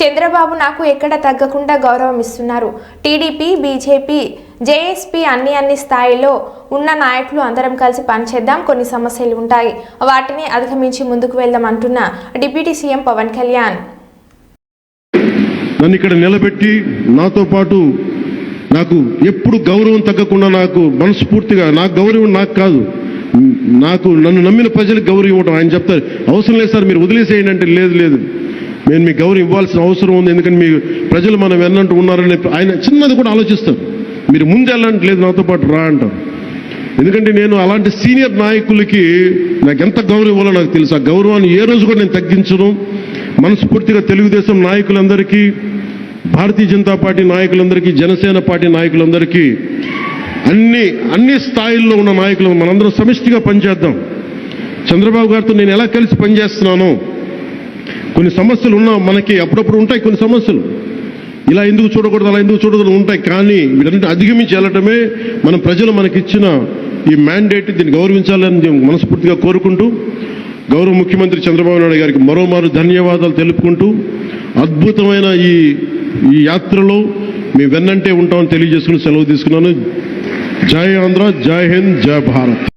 చంద్రబాబు నాకు ఎక్కడ తగ్గకుండా గౌరవం ఇస్తున్నారు? టీడీపీ బీజేపీ జేఎస్పీ అన్ని అన్ని స్థాయిలో ఉన్న నాయకులు అందరం కలిసి పనిచేద్దాం. కొన్ని సమస్యలు ఉంటాయి. వాటిని అధిగమించి ముందుకు వెళ్దాం అంటున్న డిప్యూటీ సీఎం పవన్ కళ్యాణ్. నన్ను ఇక్కడ నిలబెట్టి నాతో పాటు నాకు ఎప్పుడు గౌరవం తగ్గకుండా నాకు మనస్ఫూర్తిగా నాకు గౌరవం నాకు కాదు. నాకు నన్ను నమ్మిన ప్రజలకు గౌరవం ఇవ్వడం ఆయన చెప్తారు అవసరం లేదు సార్ మీరు వదిలేసేయండి అంటే లేదు లేదు. నేను మీకు గౌరవం ఇవ్వాల్సిన అవసరం ఉంది ఎందుకంటే మీ ప్రజలు మనం వెళ్ళంటూ ఉన్నారని ఆయన చిన్నది కూడా ఆలోచిస్తారు. మీరు ముందు వెళ్ళండి లేదు నాతో పాటు రా అంటారు. ఎందుకంటే నేను అలాంటి సీనియర్ నాయకులకి నాకు ఎంత గౌరవం ఇవ్వాలో నాకు తెలుసు. ఆ గౌరవాన్ని ఏ రోజు కూడా నేను తగ్గించను. మనస్ఫూర్తిగా తెలుగుదేశం నాయకులందరికీ భారతీయ జనతా పార్టీ నాయకులందరికీ జనసేన పార్టీ నాయకులందరికీ అన్ని అన్ని స్థాయిల్లో ఉన్న నాయకులు మనందరం సమిష్టిగా పనిచేద్దాం. చంద్రబాబు గారితో నేను ఎలా కలిసి పనిచేస్తున్నానో కొన్ని సమస్యలు ఉన్నా మనకి అప్పుడప్పుడు ఉంటాయి కొన్ని సమస్యలు. ఇలా ఎందుకు చూడకూడదు అలా ఎందుకు చూడకూడదు ఉంటాయి. కానీ వీటన్నిటి అధిగమించి వెళ్ళటమే మన ప్రజలు మనకిచ్చిన ఈ మ్యాండేట్ దీన్ని గౌరవించాలని నేను మనస్ఫూర్తిగా కోరుకుంటూ గౌరవ ముఖ్యమంత్రి చంద్రబాబు నాయుడు గారికి మరోమారు ధన్యవాదాలు తెలుపుకుంటూ అద్భుతమైన ఈ ఈ యాత్రలో మీ వెన్నంటే ఉంటామని తెలియజేసుకుని సెలవు తీసుకున్నాను. జై ఆంధ్ర జై హింద్ జై భారత్.